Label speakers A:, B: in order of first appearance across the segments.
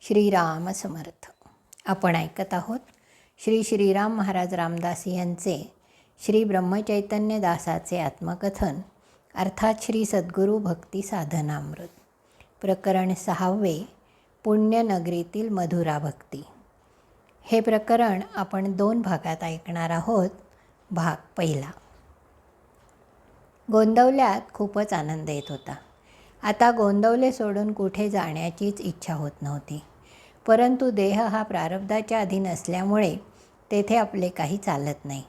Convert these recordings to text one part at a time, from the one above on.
A: श्रीराम समर्थ आपण ऐकत आहोत श्री श्रीराम महाराज रामदास यांचे श्री ब्रह्मचैतन्य दासाचे आत्मकथन अर्थात श्री सद्गुरू भक्ती साधनामृत. प्रकरण सहावे पुण्यनगरीतील मधुरा भक्ती. हे प्रकरण आपण दोन भागात ऐकणार आहोत. भाग पहिला. गोंदवल्यात खूपच आनंद येत होता. आता गोंदवले सोडून कुठे जाण्याचीच इच्छा होत नव्हती. परंतु देह हा प्रारब्धाच्या अधीन असल्यामुळे तेथे आपले काही चालत नाही.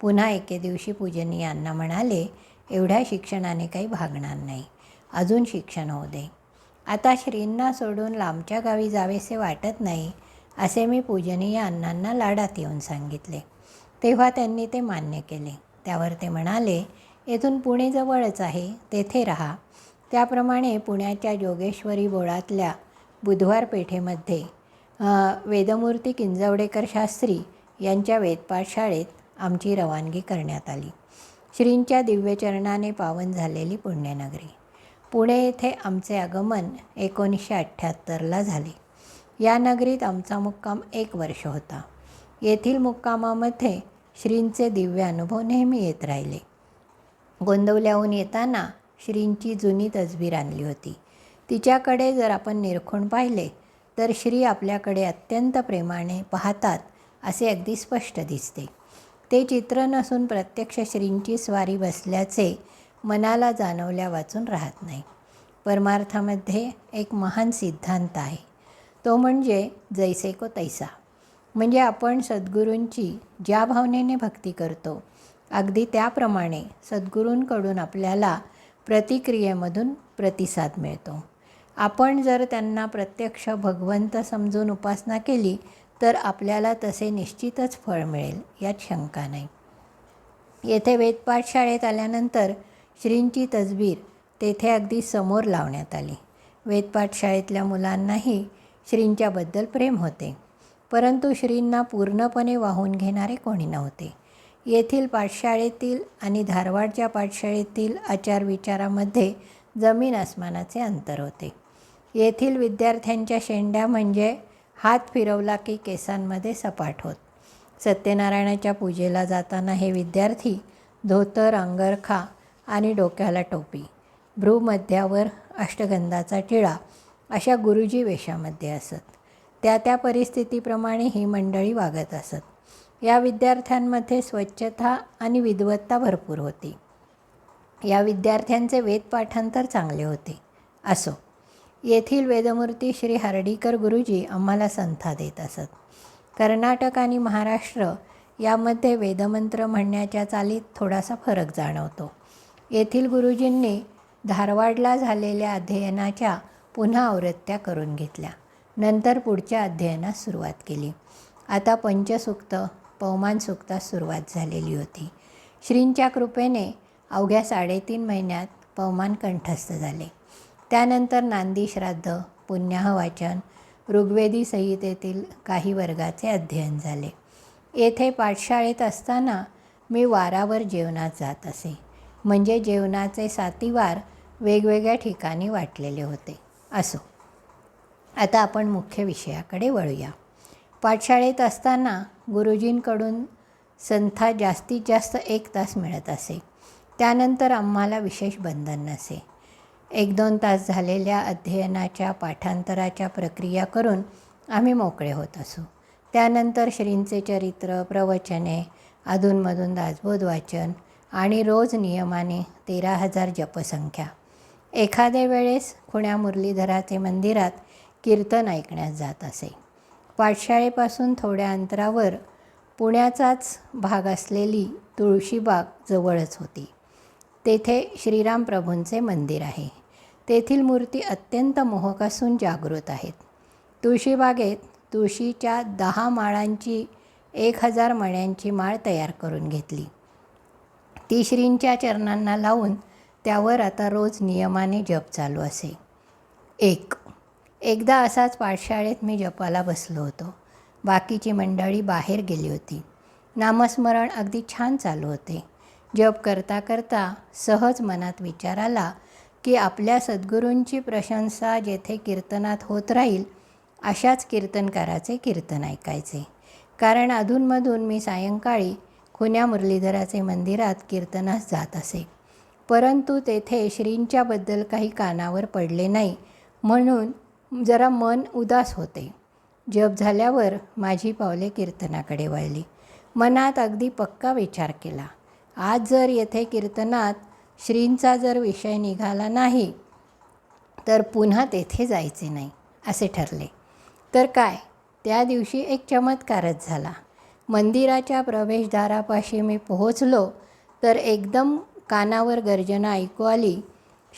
A: पुन्हा एके दिवशी पूजनीयांना म्हणाले एवढ्या शिक्षणाने काही भागणार नाही. अजून शिक्षण होऊ दे. आता श्रींना सोडून लांबच्या गावी जावेसे वाटत नाही असे मी पूजनीय अण्णांना लाडात येऊन सांगितले. तेव्हा त्यांनी ते मान्य केले. त्यावर ते म्हणाले येथून पुणे जवळच आहे. तेथे राहा. त्याप्रमाणे पुण्याच्या जोगेश्वरी बोळातल्या बुधवार पेठेमध्ये वेदमूर्ती किंजवडेकर शास्त्री यांच्या वेदपाठशाळेत आमची रवानगी करण्यात आली. श्रींच्या दिव्यचरणाने पावन झालेली पुण्यनगरी. पुणे येथे आमचे आगमन एकोणीसशे अठ्ठ्याहत्तरला झाले. या नगरीत आमचा मुक्काम एक वर्ष होता. येथील मुक्कामामध्ये श्रींचे दिव्य अनुभव नेहमी येत राहिले. गोंदवल्याहून येताना श्रींची जुनी तसबीर आणली होती. तिच्याकडे जर आपण निरखून पाहिले तर श्री आपल्याकडे अत्यंत प्रेमाने पाहतात असे अगदी स्पष्ट दिसते. ते चित्र नसून प्रत्यक्ष श्रींची स्वारी बसल्याचे मनाला जाणवल्या वाचून राहत नाही. परमार्थामध्ये एक महान सिद्धांत आहे. तो म्हणजे जैसे को तैसा. म्हणजे आपण सद्गुरूंची ज्या भावनेने भक्ती करतो अगदी त्याप्रमाणे सद्गुरूंकडून आपल्याला प्रतिक्रियेमधून प्रतिसाद मिळतो. आपण जर त्यांना प्रत्यक्ष भगवंत समजून उपासना केली तर आपल्याला तसे निश्चितच फळ मिळेल यात शंका नाही. येथे वेदपाठ शाळेत आल्यानंतर श्रींची तजबीर तेथे अगदी समोर लावण्यात आली. वेदपाठ शाळेतल्या मुलांनाही श्रींच्याबद्दल प्रेम होते परंतु श्रींना पूर्णपणे वाहून घेणारे कोणी नव्हते. येथील पाठशाळेतील आणि धारवाडच्या पाठशाळेतील आचारविचारामध्ये जमीन आसमानाचे अंतर होते. येथील विद्यार्थ्यांच्या शेंड्या म्हणजे हात फिरवला की केसांमध्ये सपाट होत. सत्यनारायणाच्या पूजेला जाताना हे विद्यार्थी धोतर अंगरखा आणि डोक्याला टोपी भ्रूमध्यावर अष्टगंधाचा टिळा अशा गुरुजी वेशामध्ये असत. त्या त्या परिस्थितीप्रमाणे ही मंडळी वागत असत. या विद्यार्थ्यांमध्ये स्वच्छता आणि विद्वत्ता भरपूर होती. या विद्यार्थ्यांचे वेदपाठांतर चांगले होते. असो येथील वेदमूर्ती श्री हार्डीकर गुरुजी आम्हाला संथा देत असत. कर्नाटक आणि महाराष्ट्र यामध्ये वेदमंत्र म्हणण्याच्या चालीत थोडासा फरक जाणवतो. येथील गुरुजींनी धारवाडला झालेल्या अध्ययनाच्या पुन्हा आवृत्त्या करून घेतल्या. नंतर पुढच्या अध्ययनास सुरुवात केली. आता पंचसुक्त पवमान सुक्तास सुरुवात झालेली होती. श्रींच्या कृपेने अवघ्या साडेतीन महिन्यात पवमान कंठस्थ झाले. त्यानंतर नांदी श्राद्ध पुण्याह वाचन ऋग्वेदी संहितेतील काही वर्गाचे अध्ययन झाले. येथे पाठशाळेत असताना मी वारावर जेवणात जात असे. म्हणजे जेवणाचे सातीवार वेगवेगळ्या ठिकाणी वाटलेले होते. असो. आता आपण मुख्य विषयाकडे वळूया. पाठशाळेत असताना गुरुजींकडून संथा जास्तीत जास्त एक तास मिळत असे. त्यानंतर आम्हाला विशेष बंधन नसे. एक दोन तास झालेल्या अध्ययनाच्या पाठांतराच्या प्रक्रिया करून आम्ही मोकळे होत असू. त्यानंतर श्रींचे चरित्र प्रवचने अधूनमधून दासबोध वाचन आणि रोज नियमाने तेरा हजार जपसंख्या. एखाद्या वेळेस खुण्या मुरलीधराचे मंदिरात कीर्तन ऐकण्यास जात असे. पाठशाळेपासून थोड्या अंतरावर पुण्याचाच भाग असलेली तुळशीबाग जवळच होती. तेथे श्रीराम प्रभूंचे मंदिर आहे. तेथील मूर्ती अत्यंत मोहक असून जागृत आहेत. तुळशीबागेत तुळशीच्या दहा माळांची एक हजार मण्यांची माळ तयार करून घेतली. ती श्रींच्या चरणांना लावून त्यावर आता रोज नियमाने जप चालू असे. एक एकदा असाच पाठशाळेत मी जपाला बसलो होतो. बाकीची मंडळी बाहेर गेली होती. नामस्मरण अगदी छान चालू होते. जप करता करता सहज मनात विचार आला की आपल्या सद्गुरूंची प्रशंसा जेथे कीर्तनात होत राहील अशाच कीर्तनकाराचे कीर्तन ऐकायचे. कारण अधूनमधून मी सायंकाळी खुन्या मुरलीधराचे मंदिरात कीर्तनास जात असे. परंतु तेथे श्रींच्याबद्दल काही कानावर पडले नाही म्हणून जरा मन उदास होते. जप झाल्यावर माझी पावले कीर्तनाकडे वळली. मनात अगदी पक्का विचार केला. आज जर येथे कीर्तनात श्रींचा जर विषय निघाला नाही तर पुन्हा तेथे जायचे नाही असे ठरले. तर काय? त्या दिवशी एक चमत्कारच झाला. मंदिराच्या प्रवेशद्वारापाशी मी पोहोचलो तर एकदम कानावर गर्जना ऐकू आली.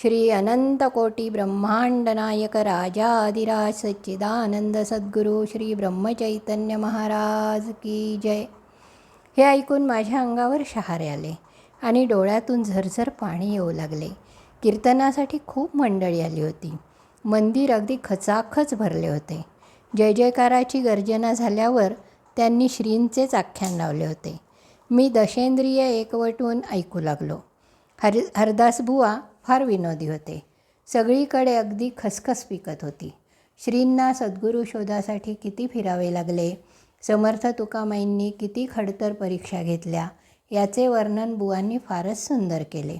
A: श्री अनंतकोटी ब्रह्मांडनायक राजा अधिराज सच्चिदानंद सद्गुरू श्री ब्रह्मचैतन्य महाराज की जय. हे ऐकून माझ्या अंगावर शहारे आले आणि डोळ्यातून झरझर पाणी येऊ लागले. कीर्तनासाठी खूप मंडळी आली होती. मंदिर अगदी खचाखच भरले होते. जय जयकाराची गर्जना झाल्यावर त्यांनी श्रींचेच आख्यान लावले होते. मी दशेंद्रिय एकवटून ऐकू लागलो. हर हरदास बुवा फार विनोदी होते. सगळीकडे अगदी खसखस पिकत होती. श्रींना सद्गुरू शोधासाठी किती फिरावे लागले? समर्थ तुकामाईंनी किती खडतर परीक्षा घेतल्या? याचे वर्णन बुवांनी फारच सुंदर केले.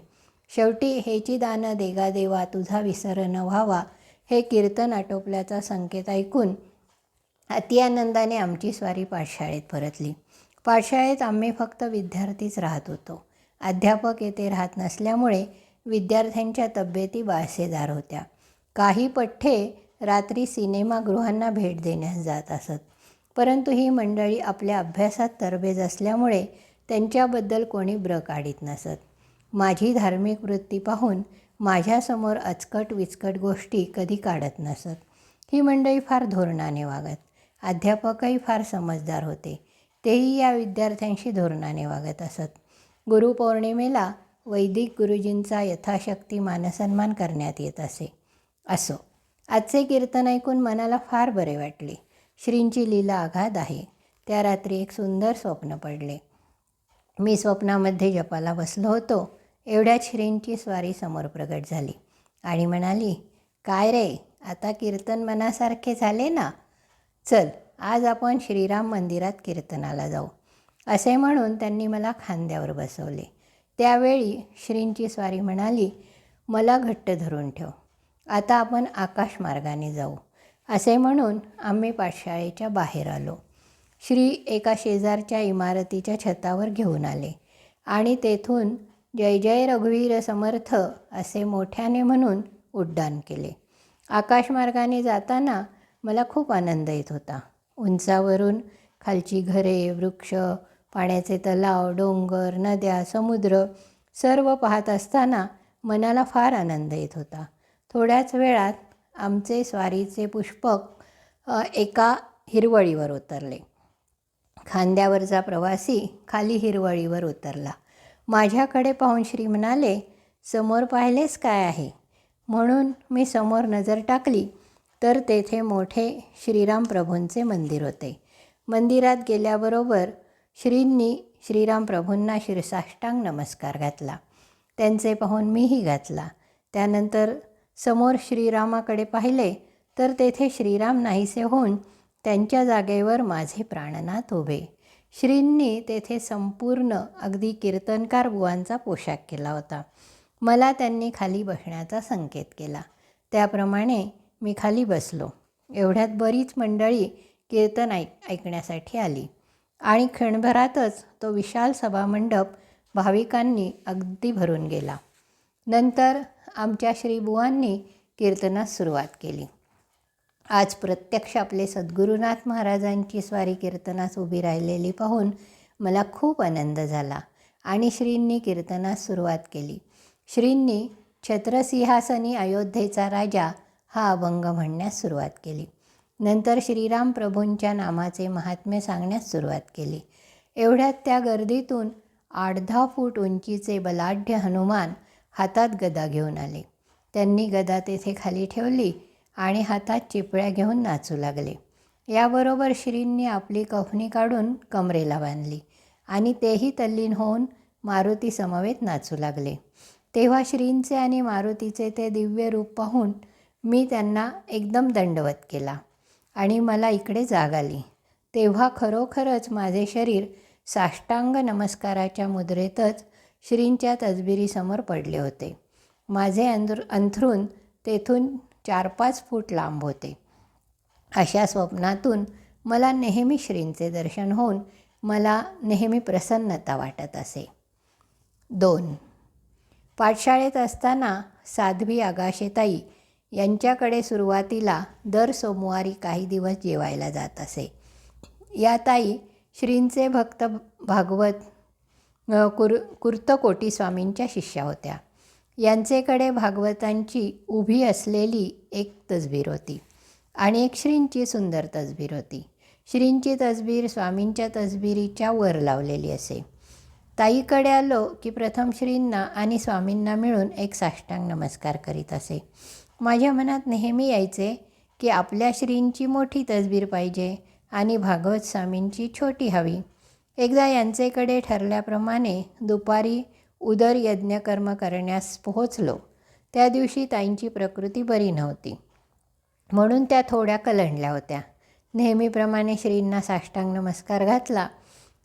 A: शेवटी हेची दान देगा देवा तुझा विसर न व्हावा हे कीर्तन आटोपल्याचा संकेत ऐकून अतिआनंदाने आमची स्वारी पाठशाळेत परतली. पाठशाळेत आम्ही फक्त विद्यार्थीच राहत होतो. अध्यापक येथे राहत नसल्यामुळे विद्यार्थ्यांच्या तब्येती बाळसेदार होत्या. काही पठ्ठे रात्री सिनेमागृहांना भेट देण्यास जात असत. परंतु ही मंडळी आपल्या अभ्यासात तरबेज असल्यामुळे त्यांच्याबद्दल कोणी ब्र काढीत नसत. माझी धार्मिक वृत्ती पाहून माझ्यासमोर अचकट विचकट गोष्टी कधी काढत नसत. ही मंडळी फार धोरणाने वागत. अध्यापकही फार समजदार होते. तेही या विद्यार्थ्यांशी धोरणाने वागत असत. गुरुपौर्णिमेला वैदिक गुरुजींचा यथाशक्ती मानसन्मान करण्यात येत असे. असो आजचे कीर्तन ऐकून मनाला फार बरे वाटले. श्रींची लीला आघात आहे. त्या रात्री एक सुंदर स्वप्न पडले. मी स्वप्नामध्ये जपाला बसलो होतो. एवढ्यात श्रींची स्वारी समोर प्रगट झाली आणि म्हणाली काय रे आता कीर्तन मनासारखे झाले ना? चल आज आपण श्रीराम मंदिरात कीर्तनाला जाऊ. असे म्हणून त्यांनी मला खांद्यावर बसवले. त्यावेळी श्रींची स्वारी म्हणाली मला घट्ट धरून ठेव. आता आपण आकाशमार्गाने जाऊ. असे म्हणून आम्ही पाठशाळेच्या बाहेर आलो. श्री एका शेजारच्या इमारतीच्या छतावर घेऊन आले आणि तेथून जय जय रघुवीर समर्थ असे मोठ्याने म्हणून उड्डाण केले. आकाशमार्गाने जाताना मला खूप आनंद येत होता. उंचावरून खालची घरे वृक्ष पाण्याचे तलाव डोंगर नद्या समुद्र सर्व पाहत असताना मनाला फार आनंद येत होता. थोड्याच वेळात आमचे स्वारीचे पुष्पक एका हिरवळीवर उतरले. खांद्यावरचा प्रवासी खाली हिरवळीवर उतरला. माझ्याकडे पाहून श्री म्हणाले समोर पाहिलेस काय आहे? म्हणून मी समोर नजर टाकली तर तेथे मोठे श्रीराम प्रभूंचे मंदिर होते. मंदिरात गेल्याबरोबर श्रींनी श्रीराम प्रभूंना शिरसाष्टांग नमस्कार घातला. त्यांचे पाहून मीही घातला. त्यानंतर समोर श्रीरामाकडे पाहिले तर तेथे श्रीराम नाहीसे होऊन त्यांच्या जागेवर माझे प्राणनाथ उभे. श्रींनी तेथे संपूर्ण अगदी कीर्तनकार बुवांचा पोशाख केला होता. मला त्यांनी खाली बसण्याचा संकेत केला. त्याप्रमाणे मी खाली बसलो. एवढ्यात बरीच मंडळी कीर्तन ऐक ऐकण्यासाठी आली. आणि क्षणभरातच तो विशाल सभामंडप भाविकांनी अगदी भरून गेला. नंतर आमच्या श्रीबुवांनी कीर्तनास सुरुवात केली. आज प्रत्यक्ष आपले सद्गुरुनाथ महाराजांची स्वारी कीर्तनास उभी राहिलेली पाहून मला खूप आनंद झाला आणि श्रींनी कीर्तनास सुरुवात केली. श्रींनी छत्रसिंहासनी अयोध्येचा राजा हा अभंग म्हणण्यास सुरुवात केली. नंतर श्रीराम प्रभूंच्या नामाचे महात्म्य सांगण्यास सुरुवात केली. एवढ्यात त्या गर्दीतून आठ दहा फूट उंचीचे बलाढ्य हनुमान हातात गदा घेऊन आले. त्यांनी गदा तेथे खाली ठेवली आणि हातात चिपळ्या घेऊन नाचू लागले. याबरोबर श्रींनी आपली कफनी काढून कमरेला बांधली आणि तेही तल्लीन होऊन मारुती समवेत नाचू लागले. तेव्हा श्रींचे आणि मारुतीचे ते दिव्य रूप पाहून मी त्यांना एकदम दंडवत केला. आणि मला इकडे जाग आली. तेव्हा खरोखरच माझे शरीर साष्टांग नमस्काराच्या मुद्रेतच श्रींच्या तजबिरीसमोर पडले होते. माझे अंतर अंथरूण तेथून चार पाच फूट लांब होते. अशा स्वप्नातून मला नेहमी श्रींचे दर्शन होऊन मला नेहमी प्रसन्नता वाटत असे. दोन. पाठशाळेत असताना साध्वी आगाशेताई यांच्याकडे सुरुवातीला दर सोमवारी काही दिवस जेवायला जात असे. या ताई श्रींचे भक्त भागवत कुर कुर्तकोटी स्वामींच्या शिष्या होत्या. यांचेकडे भागवतांची उभी असलेली एक तसबीर होती आणि एक श्रींची सुंदर तसबीर होती. श्रींची तसबीर स्वामींच्या तसबिरीच्या वर लावलेली असे. ताईकडे आलो की प्रथम श्रींना आणि स्वामींना मिळून एक साष्टांग नमस्कार करीत असे. माझ्या मनात नेहमी यायचे की आपल्या श्रींची मोठी तसबीर पाहिजे आणि भागवत स्वामींची छोटी हवी. एकदा यांचेकडे ठरल्याप्रमाणे दुपारी उदर यज्ञकर्म करण्यास पोहोचलो. त्या दिवशी ताईंची प्रकृती बरी नव्हती. म्हणून त्या थोड्या कलंडल्या होत्या. नेहमीप्रमाणे श्रींना साष्टांग नमस्कार घातला.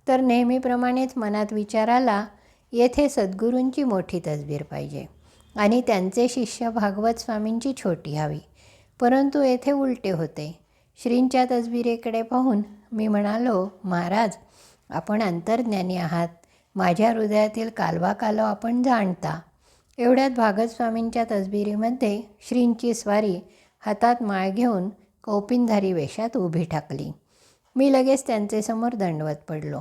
A: तर नेहमीप्रमाणेच मनात विचार आला येथे सद्गुरूंची मोठी तसबीर पाहिजे. आणि त्यांचे शिष्य भागवत स्वामींची छोटी हवी. परंतु येथे उलटे होते. श्रींच्या तजबिरेकडे पाहून मी म्हणालो महाराज आपण अंतर्ज्ञानी आहात. माझ्या हृदयातील कालवा कालव आपण जाणता. एवढ्यात भागवत स्वामींच्या तजबिरीमध्ये श्रींची स्वारी हातात माळ घेऊन कौपिनधारी वेशात उभी टाकली मी लगेच त्यांचे समोर दंडवत पडलो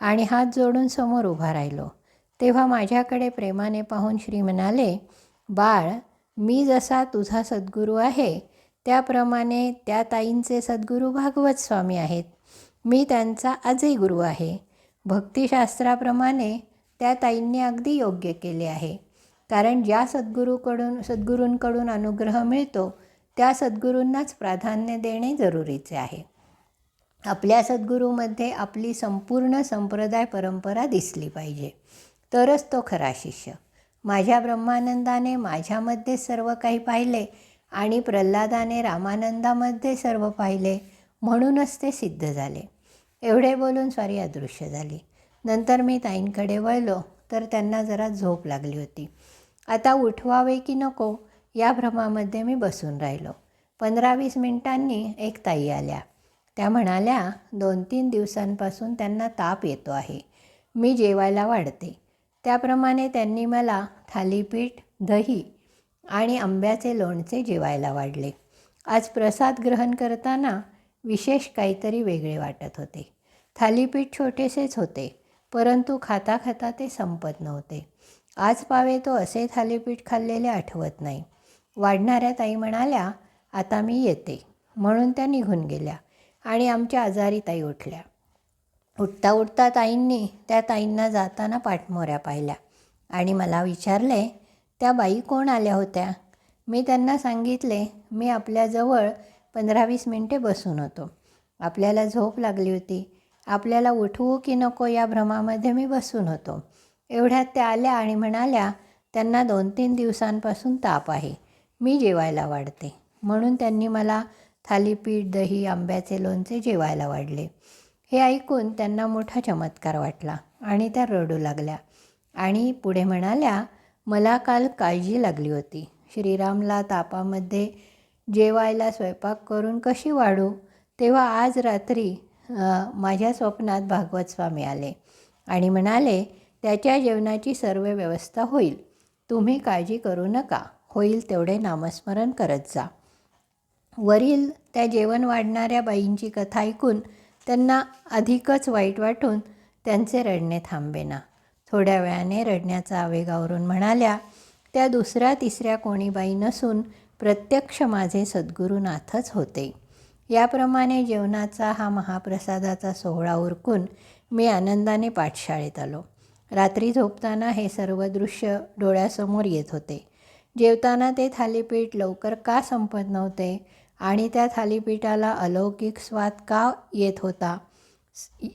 A: आणि हात जोडून समोर उभा राहिलो. तेव्हा माझ्याकडे प्रेमाने पाहून श्री म्हणाले बाळ मी जसा तुझा सद्गुरू आहे त्याप्रमाणे त्या ताईंचे सद्गुरू भागवत स्वामी आहेत. मी त्यांचा आजही गुरु आहे. भक्तिशास्त्राप्रमाणे त्या ताईंनी अगदी योग्य केले आहे. कारण ज्या सद्गुरूकडून सद्गुरूंकडून अनुग्रह मिळतो त्या सद्गुरूंनाच प्राधान्य देणे जरुरीचे आहे. आपल्या सद्गुरूमध्ये आपली संपूर्ण संप्रदाय परंपरा दिसली पाहिजे. तरच तो खरा शिष्य. माझ्या ब्रह्मानंदाने माझ्यामध्ये सर्व काही पाहिले आणि प्रल्हादाने रामानंदामध्ये सर्व पाहिले म्हणूनच ते सिद्ध झाले. एवढे बोलून स्वारी अदृश्य झाली. नंतर मी ताईंकडे वळलो तर त्यांना जरा झोप लागली होती. आता उठवावे की नको या भ्रमामध्ये मी बसून राहिलो. पंधरा वीस मिनिटांनी एक ताई आल्या. त्या म्हणाल्या दोन तीन दिवसांपासून त्यांना ताप येतो आहे. मी जेवायला वाढते. त्याप्रमाणे त्यांनी मला थालीपीठ दही आणि आंब्याचे लोणचे जेवायला वाढले. आज प्रसाद ग्रहण करताना विशेष काहीतरी वेगळे वाटत होते. थालीपीठ छोटेसेच होते परंतु खाता खाता ते संपत नव्हते. आज पावे तो असे थालीपीठ खाल्लेले आठवत नाही. वाढणाऱ्या ताई म्हणाल्या आता मी येते. म्हणून त्या निघून गेल्या आणि आमच्या आजारी ताई उठल्या. उठता उठता ताईंनी त्या ताईंना जाताना पाठमोऱ्या पाहिल्या. आणि मला विचारले त्या बाई कोण आल्या होत्या? मी त्यांना सांगितले मी आपल्याजवळ पंधरा वीस मिनटे बसून होतो. आपल्याला झोप लागली होती. आपल्याला उठवू की नको या भ्रमामध्ये मी बसून होतो. एवढ्यात त्या आल्या आणि म्हणाल्या त्यांना दोन तीन दिवसांपासून ताप आहे. मी जेवायला वाढते. म्हणून त्यांनी मला थालीपीठ दही आंब्याचे लोणचे जेवायला वाढले. हे ऐकून त्यांना मोठा चमत्कार वाटला आणि त्या रडू लागल्या. आणि पुढे म्हणाल्या मला काल काळजी लागली होती. श्रीरामला तापामध्ये जेवायला स्वयंपाक करून कशी वाढू? तेव्हा आज रात्री माझ्या स्वप्नात भागवत स्वामी आले आणि म्हणाले त्याच्या जेवणाची सर्व व्यवस्था होईल. तुम्ही काळजी करू नका. होईल तेवढे नामस्मरण करत जा. वरील त्या जेवण वाढणाऱ्या बाईंची कथा ऐकून त्यांना अधिकच वाईट वाटून त्यांचे रडणे थांबेना. थोड्या वेळाने रडण्याचा आवेगावरून म्हणाल्या त्या दुसऱ्या तिसऱ्या कोणी बाई नसून प्रत्यक्ष माझे सद्गुरुनाथच होते. याप्रमाणे जेवणाचा हा महाप्रसादाचा सोहळा उरकून मी आनंदाने पाठशाळेत आलो. रात्री झोपताना हे सर्व दृश्य डोळ्यासमोर येत होते. जेवताना ते थालीपीठ लवकर का संपत नव्हते? आणि त्या थालीपीठाला अलौकिक स्वाद का येत होता?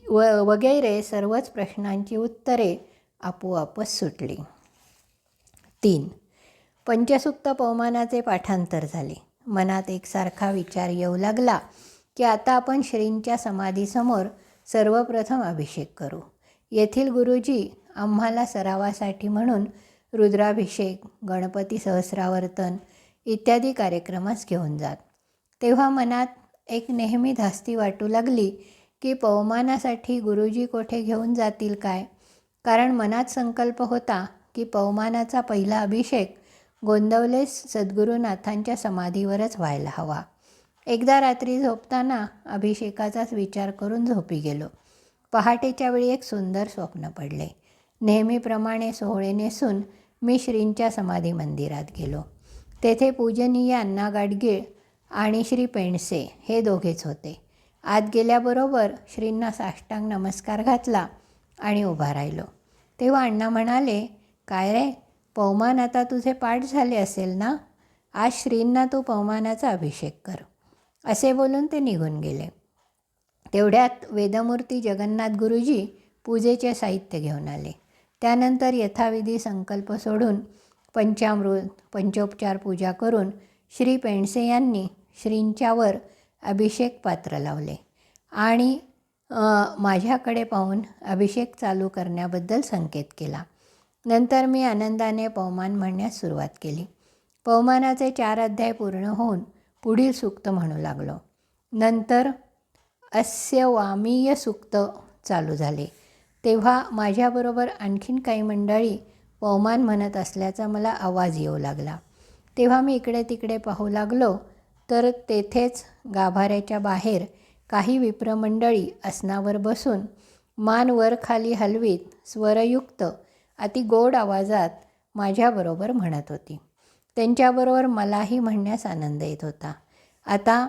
A: व वगैरे सर्वच प्रश्नांची उत्तरे आपोआपच सुटली. तीन. पंचसुक्त पवमानाचे पाठांतर झाले. मनात एकसारखा विचार येऊ लागला की आता आपण श्रींच्या समाधीसमोर सर्वप्रथम अभिषेक करू. येथील गुरुजी आम्हाला सरावासाठी म्हणून रुद्राभिषेक गणपती सहस्रावर्तन इत्यादी कार्यक्रमास घेऊन जात. तेव्हा मनात एक नेहमी धास्ती वाटू लागली की पवमानासाठी गुरुजी कोठे घेऊन जातील काय? कारण मनात संकल्प होता की पवमानाचा पहिला अभिषेक गोंदवले सद्गुरुनाथांच्या समाधीवरच व्हायला हवा. एकदा रात्री झोपताना अभिषेकाचाच विचार करून झोपी गेलो. पहाटेच्या वेळी एक सुंदर स्वप्न पडले. नेहमीप्रमाणे सोहळे नेसून मी श्रींच्या समाधी मंदिरात गेलो. तेथे पूजनीय अण्णा गाडगीळ आणि श्री पेंडसे हे दोघेच होते. आत गेल्याबरोबर श्रींना साष्टांग नमस्कार घातला आणि उभा राहिलो. तेव्हा अण्णा म्हणाले काय रे पवमान आता तुझे पाठ झाले असेल ना? आज श्रींना तू पवमानाचा अभिषेक कर. असे बोलून ते निघून गेले. तेवढ्यात वेदमूर्ती जगन्नाथ गुरुजी पूजेचे साहित्य घेऊन आले. त्यानंतर यथाविधी संकल्प सोडून पंचामृत पंचोपचार पूजा करून श्री पेंडसे यांनी श्रींच्यावर अभिषेक पात्र लावले. आणि माझ्याकडे पाहून अभिषेक चालू करण्याबद्दल संकेत केला. नंतर मी आनंदाने पवमान म्हणण्यास सुरुवात केली. पवमानाचे चार अध्याय पूर्ण होऊन पुढील सूक्त म्हणू लागलो. नंतर अस्य वामीय सूक्त चालू झाले. तेव्हा माझ्याबरोबर आणखीन काही मंडळी पवमान म्हणत असल्याचा मला आवाज येऊ लागला. तेव्हा मी इकडे तिकडे पाहू लागलो तर तेथेच गाभाऱ्याच्या बाहेर काही विप्रमंडळी असनावर बसून मान वर खाली हलवीत स्वरयुक्त अति गोड आवाजात माझ्याबरोबर म्हणत होती. त्यांच्याबरोबर मलाही म्हणण्यास आनंद येत होता. आता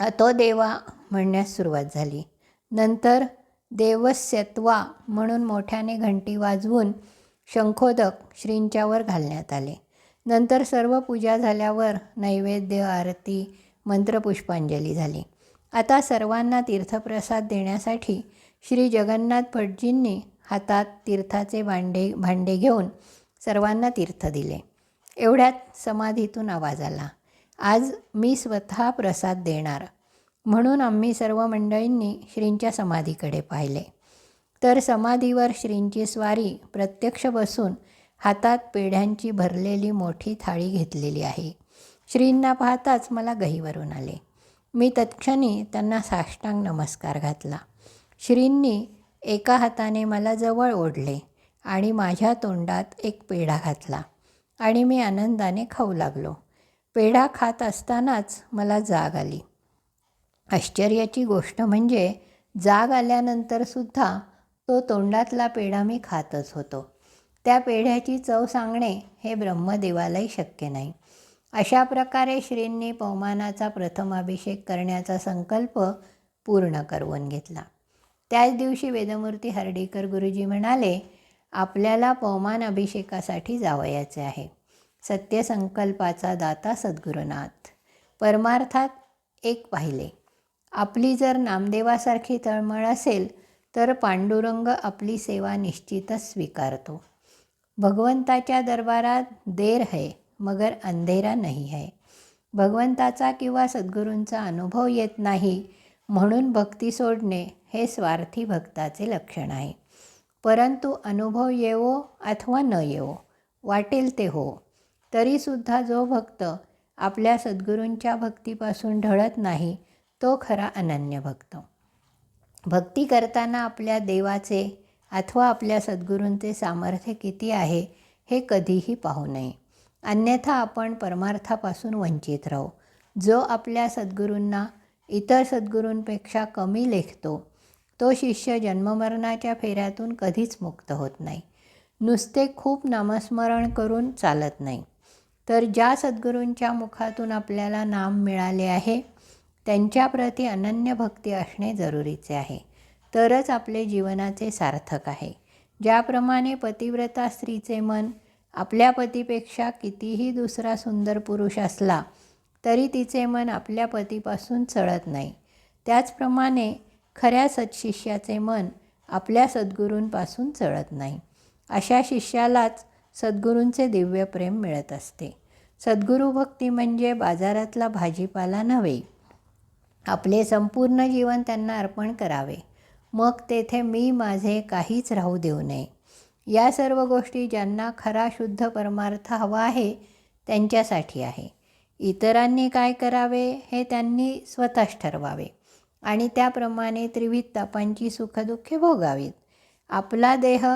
A: अतो देवा म्हणण्यास सुरुवात झाली. नंतर देवस्यत्वा म्हणून मोठ्याने घंटी वाजवून शंखोदक श्रींच्यावर घालण्यात आले. नंतर सर्व पूजा झाल्यावर नैवेद्य आरती मंत्रपुष्पांजली झाली. आता सर्वांना तीर्थप्रसाद देण्यासाठी श्री जगन्नाथ भटजींनी हातात तीर्थाचे भांडे भांडे घेऊन सर्वांना तीर्थ दिले. एवढ्यात समाधीतून आवाज आला. आज मी स्वतः प्रसाद देणार. म्हणून आम्ही सर्व मंडळींनी श्रींच्या समाधीकडे पाहिले. तर समाधीवर श्रींची स्वारी प्रत्यक्ष बसून हातात पेढ्यांची भरलेली मोठी थाळी घेतलेली आहे. श्रींना पाहताच मला गहीवरून आले. मी तत्क्षणी त्यांना साष्टांग नमस्कार घातला. श्रींनी एका हाताने मला जवळ ओढले आणि माझ्या तोंडात एक पेढा घातला आणि मी आनंदाने खाऊ लागलो. पेढा खात असतानाच मला जाग आली. आश्चर्याची गोष्ट म्हणजे जाग आल्यानंतरसुद्धा तो तोंडातला पेढा मी खातच होतो. त्या पेढ्याची चव सांगणे हे ब्रह्मदेवालाही शक्य नाही. अशा प्रकारे श्रींनी पवमानाचा प्रथम अभिषेक करण्याचा संकल्प पूर्ण करवून घेतला. त्याच दिवशी वेदमूर्ती हर्डीकर गुरुजी म्हणाले आपल्याला पवमान अभिषेकासाठी जावयाचे आहे. सत्यसंकल्पाचा दाता सद्गुरुनाथ. परमार्थात एक पाहिले. आपली जर नामदेवासारखी तळमळ असेल तर पांडुरंग आपली सेवा निश्चितच स्वीकारतो. भगवंताच्या दरबारात देर है मगर अंधेरा नाही है. भगवंताचा किंवा सद्गुरूंचा अनुभव येत नाही म्हणून भक्ती सोडणे हे स्वार्थी भक्ताचे लक्षण आहे. परंतु अनुभव येवो अथवा न येवो वाटेल ते हो. तरीसुद्धा जो भक्त आपल्या सद्गुरूंच्या भक्तीपासून ढळत नाही तो खरा अनन्य भक्त. भक्ती करताना आपल्या देवाचे अथवा आपल्या सद्गुरूंचे सामर्थ्य किती आहे हे कधीही पाहू नये. अन्यथा आपण परमार्थापासून वंचित राहू. जो आपल्या सद्गुरूंना इतर सद्गुरूंपेक्षा कमी लेखतो तो शिष्य जन्ममरणाच्या फेऱ्यातून कधीच मुक्त होत नाही. नुसते खूप नामस्मरण करून चालत नाही. तर ज्या सद्गुरूंच्या मुखातून आपल्याला नाम मिळाले आहे त्यांच्याप्रती अनन्य भक्ती असणे जरुरीचे आहे. तरच आपले जीवनाचे सार्थक आहे. ज्याप्रमाणे पतिव्रता स्त्रीचे मन आपल्या पतीपेक्षा कितीही दुसरा सुंदर पुरुष असला तरी तिचे मन आपल्या पतीपासून चळत नाही. त्याचप्रमाणे खऱ्या सत्शिष्याचे मन आपल्या सद्गुरूंपासून चळत नाही. अशा शिष्यालाच सद्गुरूंचे दिव्य प्रेम मिळत असते. सद्गुरू भक्ती म्हणजे बाजारातला भाजीपाला नव्हे. आपले संपूर्ण जीवन त्यांना अर्पण करावे. मग तेथे मी माझे काहीच राहू देऊ नये. या सर्व गोष्टी ज्यांना खरा शुद्ध परमार्थ हवा आहे त्यांच्यासाठी आहे. इतरांनी काय करावे हे त्यांनी स्वतःच ठरवावे. आणि त्याप्रमाणे त्रिविध तापांची सुखदुःखे भोगावीत. आपला देह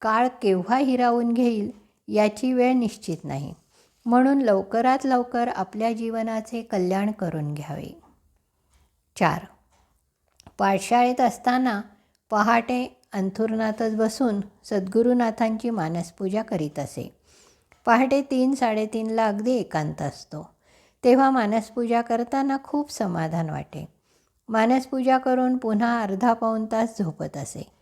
A: काळ केव्हा हिरावून घेईल याची वेळ निश्चित नाही. म्हणून लवकरात लवकर आपल्या जीवनाचे कल्याण करून घ्यावे. चार पाठशाळेत असताना पहाटे अंथुरनाथच बसून सद्गुरुनाथांची मानसपूजा करीत असे. पहाटे तीन साडेतीनला अगदी एकांत असतो. तेव्हा मानसपूजा करताना खूप समाधान वाटे. मानसपूजा करून पुन्हा अर्धा पाऊण तास झोपत असे.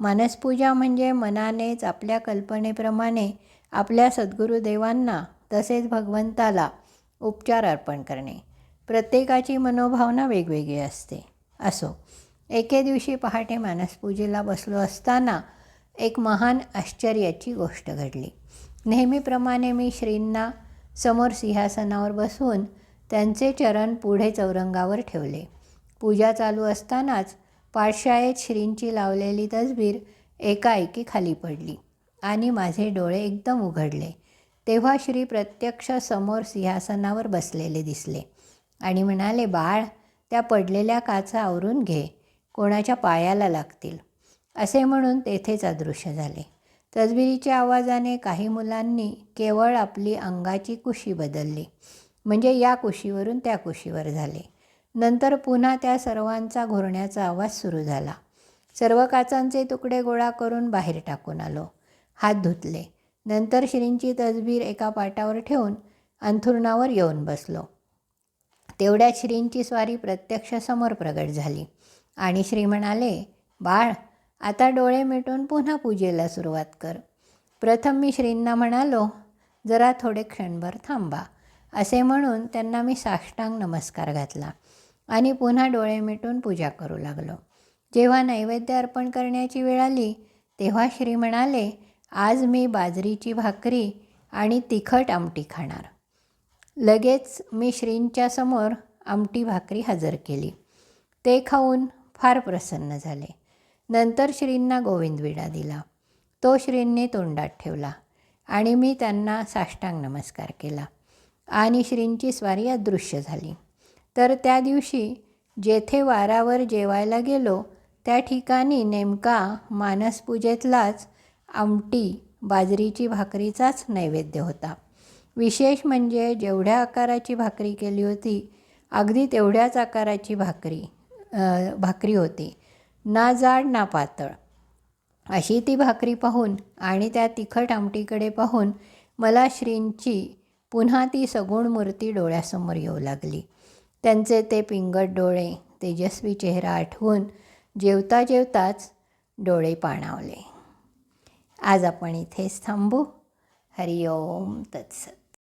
A: मानसपूजा म्हणजे मनानेच आपल्या कल्पनेप्रमाणे आपल्या सद्गुरुदेवांना तसेच भगवंताला उपचार अर्पण करणे. प्रत्येकाची मनोभावना वेगवेगळी असते. असो एके दिवशी पहाटे मानसपूजेला बसलो असताना एक महान आश्चर्याची गोष्ट घडली. नेहमीप्रमाणे मी श्रींना समोर सिंहासनावर बसवून त्यांचे चरण पुढे चौरंगावर ठेवले. पूजा चालू असतानाच पाठशाळेत श्रींची लावलेली तसबीर एकाएकी खाली पडली आणि माझे डोळे एकदम उघडले. तेव्हा श्री प्रत्यक्ष समोर सिंहासनावर बसलेले दिसले आणि म्हणाले बाळ त्या पडलेल्या काचा आवरून घे. कोणाच्या पायाला लागतील? असे म्हणून तेथेच अदृश्य झाले. तजबिरीच्या आवाजाने काही मुलांनी केवळ आपली अंगाची कुशी बदलली. म्हणजे या कुशीवरून त्या कुशीवर झाले. नंतर पुन्हा त्या सर्वांचा घोरण्याचा आवाज सुरू झाला. सर्व काचांचे तुकडे गोळा करून बाहेर टाकून आलो. हात धुतले. नंतर श्रींची तजबीर एका पाटावर ठेवून अंथुरणावर येऊन बसलो. तेवढ्या श्रींची स्वारी प्रत्यक्ष समोर प्रगट झाली. आणि श्री म्हणाले बाळ आता डोळे मिटून पुन्हा पूजेला सुरुवात कर. प्रथम मी श्रींना म्हणालो जरा थोडे क्षणभर थांबा. असे म्हणून त्यांना मी साष्टांग नमस्कार घातला आणि पुन्हा डोळे मिटून पूजा करू लागलो. जेव्हा नैवेद्य अर्पण करण्याची वेळ आली तेव्हा श्री म्हणाले आज मी बाजरीची भाकरी आणि तिखट आमटी खाणार. लगेच मी श्रींच्या समोर आमटी भाकरी हजर केली. ते खाऊन फार प्रसन्न झाले. नंतर श्रींना गोविंद विडा दिला. तो श्रींनी तोंडात ठेवला आणि मी त्यांना साष्टांग नमस्कार केला आणि श्रींची स्वारी अदृश्य झाली. तर त्या दिवशी जेथे वारावर जेवायला गेलो त्या ठिकाणी नेमका मानसपूजेतलाच आमटी बाजरीची भाकरीचाच नैवेद्य होता. विशेष म्हणजे जेवढ्या आकाराची भाकरी केली होती अगदी तेवढ्याच आकाराची भाकरी. भाकरी होती. ना जाड ना पातळ. अशी ती भाकरी पाहून आणि त्या तिखट आमटीकडे पाहून मला श्रींची पुन्हा ती सगुण मूर्ती डोळ्यासमोर येऊ लागली. त्यांचे ते पिंगट डोळे तेजस्वी चेहरा आठवून जेवता जेवताच डोळे पाणावले. आज आपण इथेच थांबू. हरिओम तत्सत.